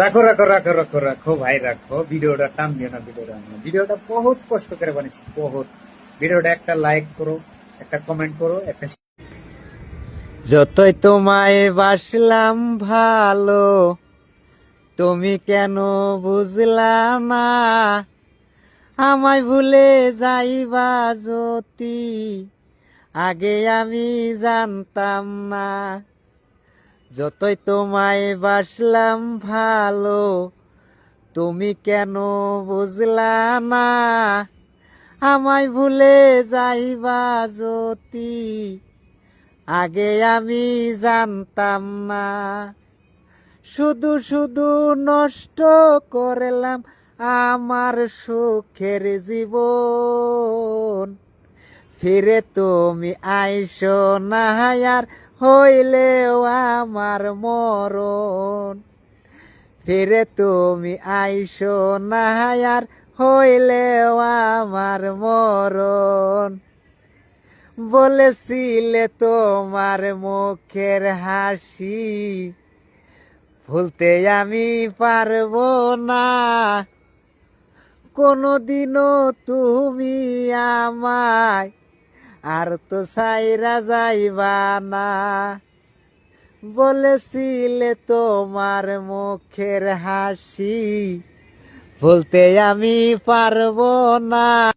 রাখো রাখো রাখো রাখো রাখো, ভাই, রাখো। ভিডিওটা টান দিও না, ভিডিওটা ভিডিওটা বহুত কষ্ট করে বানিয়েছি, বহুত। ভিডিওটা একটা লাইক করো, একটা কমেন্ট করো, একটা যতই তোমায় বাসলাম ভালো, তুমি কেন বুঝলা না? আমায় ভুলে যাইবা জ্যোতি আগে আমি জানতাম না। যতই তোমায় বাসলাম ভালো, তুমি কেন বুঝলা না? আমায় ভুলে যাইবা জ্যোতি আগে আমি জানতাম না। শুধু শুধু নষ্ট করলাম আমার সুখের জীবন। ফিরে তুমি আইসো না, আর হইলেও আমার মরণ। ফিরে তুমি আইসো না আর হইলেও আমার মরণ। বলেছিলে তোমার মুখের হাসি, ভুলতে আমি পারব না। কোনোদিনও তুমি আমায় আর তো সাইরা যাইবা না। বলেছিলে তোমার মুখের হাসি বলতে আমি পারব না।